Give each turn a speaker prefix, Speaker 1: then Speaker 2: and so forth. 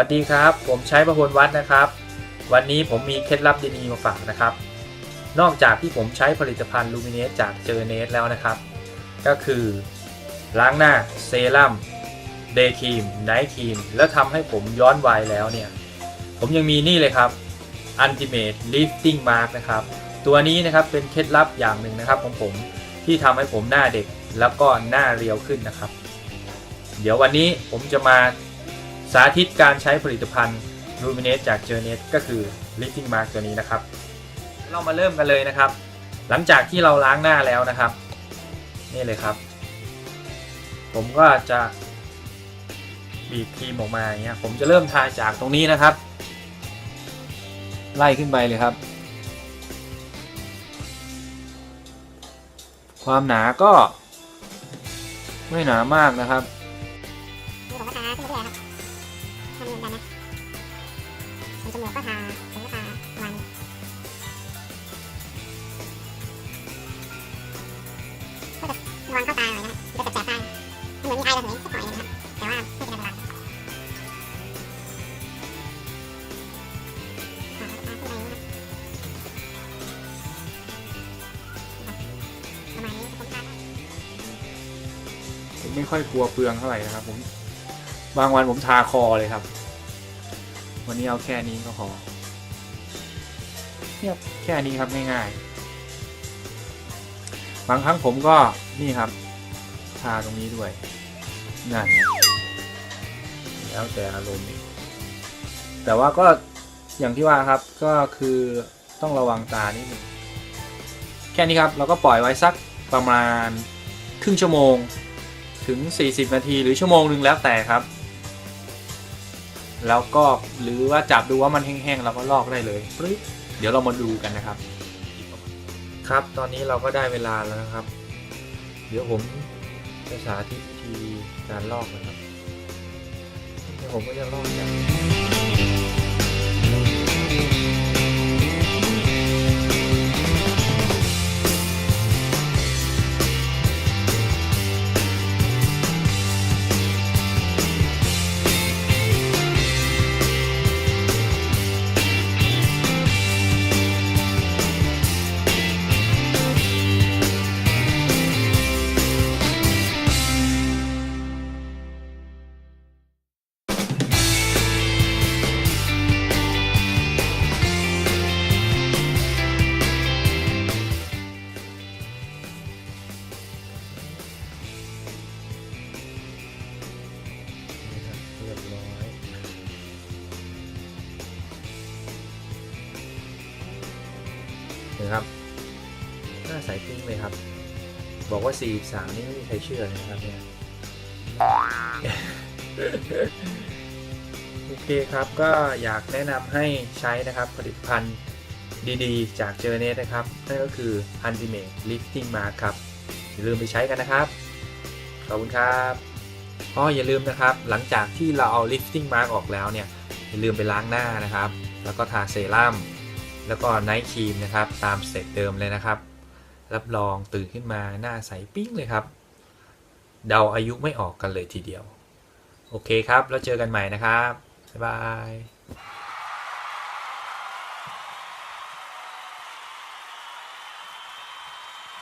Speaker 1: วัสดีครับ ผมใช้ประพลวัดนะครับ วันนี้ผมมีเคล็ดลับดีๆมาฝากนะครับ นอกจากที่ผมใช้ผลิตภัณฑ์ลูมิเนสจากเจอเนสแล้วนะครับ ก็คือ ล้างหน้าเซรั่มเดย์ครีมไนท์ครีมแล้วทำให้ผมย้อนวัยแล้วเนี่ย ผมยังมีนี่เลยครับ Ultimate Lifting Mask นะครับ ตัวนี้นะครับเป็นเคล็ดลับอย่างหนึ่งนะครับของผมที่ทำให้ผมหน้าเด็กแล้วก็หน้าเรียวขึ้นนะครับ เดี๋ยววันนี้ผมจะมา สาธิตการใช้ผลิตภัณฑ์ Luminate จาก j o u r n e t ก็คือ Lifting Mask ตัวนี้นะครับ เรามาเริ่มกันเลยนะครับ หลังจากที่เราล้างหน้าแล้วนะครับ นี่เลยครับ ผมก็จะบีบครีมออกมาอย่างเงี้ยผมจะเริ่มทาจากตรงนี้นะครับ ไล่ขึ้นไปเลยครับ ความหนาก็ไม่หนามากนะครับ
Speaker 2: ทำเหมือนกันนะส่วนจมูกก็ทาผมก็ทาประมาณนี้ก็จะวังเข้าตาหน่อยนะครับจะแสบตาเหมือนมีไอระเหยสักหน่อยนึงครับแต่ว่าไม่เป็นอันตรายทาทาขึ้นไรับประมาณนี้ผมทา
Speaker 1: ผมไม่ค่อยกลัวเปลืองเท่าไหร่นะครับผม บางวันผมทาคอเลยครับ วันนี้เอาแค่นี้ก็พอเนี่ยแค่นี้ครับง่ายๆ บางครั้งผมก็นี่ครับ ทาตรงนี้ด้วยนั่นไงแล้วแต่อารมณ์เองแต่ว่าก็อย่างที่ว่าครับก็คือต้องระวังตานิดนึงแค่นี้ครับเราก็ปล่อยไว้สักประมาณครึ่งชั่วโมงถึง 40 นาทีหรือชั่วโมงหนึ่งแล้วแต่ครับ แล้วก็หรือว่าจับดูว่ามันแห้งๆเราก็ลอกได้เลยเดี๋ยวเรามาดูกันนะครับ ครับตอนนี้เราก็ได้เวลาแล้วนะครับ เดี๋ยวผมจะสาธิตวิธีการลอกนะครับเดี๋ยวผมก็จะลอกจาก นะครับหน้าใสปิ้งเลยครับ บอกว่า 43 นี่ไม่มีใครเชื่อเลยนะครับเนี่ยโอเคครับก็อยากแนะนำให้ใช้นะครับผลิตภัณฑ์ดีๆ จากเจอเนสนะครับ นั่นก็คือ Ultimate Lifting Mask ครับ อย่าลืมไปใช้กันนะครับ ขอบคุณครับอ๋ออย่าลืมนะครับ หลังจากที่เราเอา lifting mask ออกแล้วเนี่ย อย่าลืมไปล้างหน้านะครับ แล้วก็ทาเซรั่ม แล้วก็ไนท์ครีมนะครับ ตามสเต็ปเดิมเลยนะครับ รับรองตื่นขึ้นมาหน้าใสปิ้งเลยครับ เดาอายุไม่ออกกันเลยทีเดียว โอเคครับ แล้วเจอกันใหม่นะครับ บ๊ายบาย